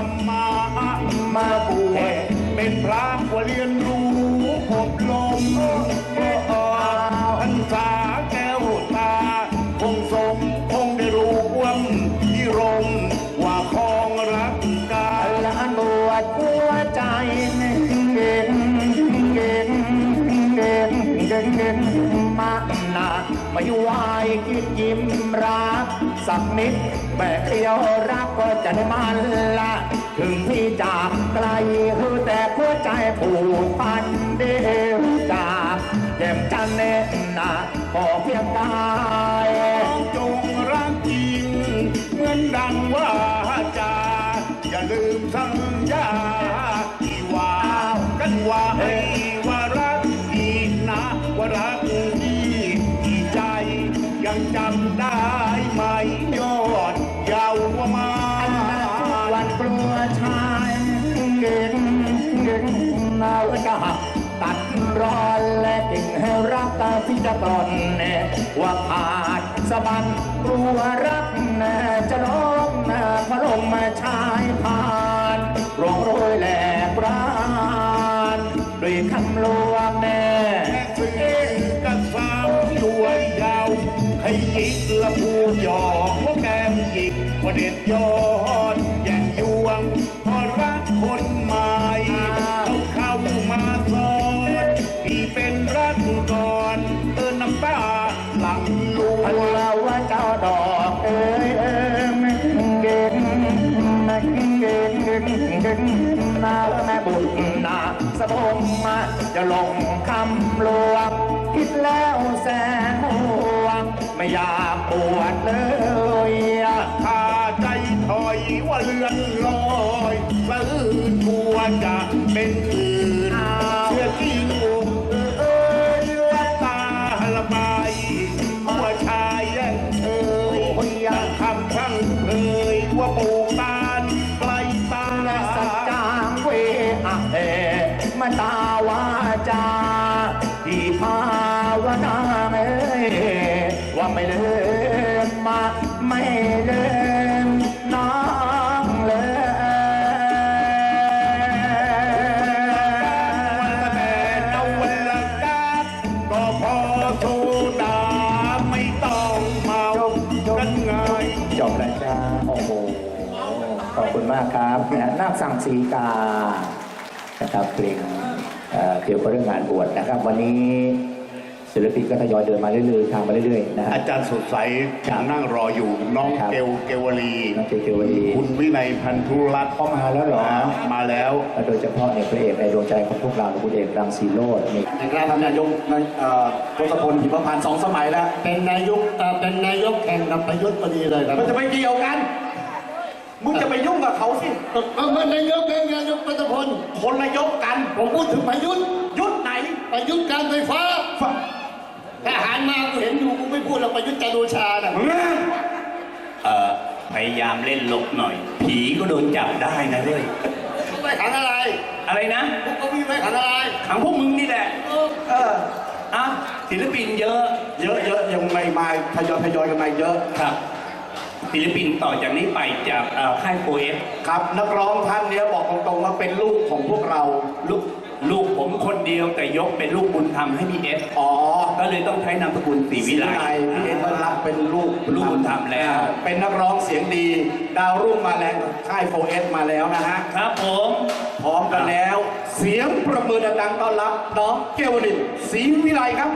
รรมะมาบวชเป็นพระว่าเรียนรู้อบรมเมื่อออกพรรษาแก้วตา คงทรงคงได้รู้ว่าพิรมว่าคองรักกาละบวชหัวใจเก่งเก่งเก่งเก่งเก่งมากนาไม่ไหวคิดยิ้มรักสักนิด แม่เดียวรักก็จะได้มันละ ถึงที่จากไกลคือแต่หัวใจผูกพันเดียวจากแก้มจันเน่นาขอเพียงกายจงรักจริง เหมือนดังว่าจาอย่าลืมสัญญาที่ว่ากันว่าไอ้ว่า ร้อนและกิ่งให้รักตาพิจารณ์แน่ว่าขา ตาหลังลวพันงลาว่าเจ้าดอกเอ้ยเอ้ยแม่เก่งแม่เก่งเก่งเก่งนาแม่บุญนาสะพงมาจะลงคำลวงคิดแล้วแสนห่วงไม่อยากปวดเลยถ้าใจถอยว่าเลือนลอยสะอื้นทัวจะเป็นอื่น ว่าไม่ลืมมาไม่ลืมน้องเลยวันละแม่เอาวันละกาดก็พอโซดาไม่ต้องเมากันไงจบแล้วจ้าโอ้โหขอบคุณมากครับนะนาคสังสีกานะครับเพลงเกี่ยวกับเรื่องงานบวชนะครับ วันนี้ ศิลปินก็ทยอยเดินมาเรื่อยๆทางมาเรื่อยๆนะฮะ อาจารย์สดใสยังนั่งรออยู่น้องครับเกลเกวลีน้องเกลเกวลี คุณวินัยพันธุรัตน์เข้ามาแล้วเหรอ มาแล้ว และโดยเฉพาะเนี่ยพระเอกในดวงใจของพวกเราคุณเอกรังสีโรจน์นี่ นะครับท่านนายกนายเอ่อทศพลหิมพานต์สองสมัยแล้ว เป็นนายกเอ่อเป็นนายกแข่งกับประยุทธ์พอดีเลยครับ มันจะไปเกี่ยวกัน มึงจะไปยุ่งกับเขาสิ เอามานายกเองนายกปัตพลคนละยกกัน ผมพูดถึงประยุทธ์ยุดไหน ประยุทธ์การไฟฟ้า ทหารมากูเห็นอยู่กูไม่พูดหรอกประยุทธ์จันทร์โอชาน่ะเอ่อพยายามเล่นหลบหน่อย ผีก็โดนจับได้นะเว้ยเขาไม่ขังอะไรอะไรนะพวกเขามีไม่ขังอะไรขังพวกมึงนี่แหละ เอออะศิลปินเยอะ เยอะเยอะยังไม่มาทยอยทยอยกันมาเยอะครับศิลปินต่อจากนี้ไปจากเอ่อค่ายโฟเอฟครับ นักร้องท่านเนี้ยบอกตรงๆว่าเป็นลูกของพวกเราลูกลูกผมคนเดียวแต่ยกเป็นลูกบุญธรรมให้พี่เอฟอ๋อ ก็เลยต้องใช้นามสกุลศรีวิไลพี่เอ็นก็รับเป็นลูกลูกบุญธรรมแล้ว เป็นนักร้องเสียงดี ดาวรุ่งมาแรงค่ายโฟเอสมาแล้วนะฮะ ครับผมพร้อมกันแล้ว เสียงประมือดังๆต้อนรับน้องเกวลินศรีวิไลครับ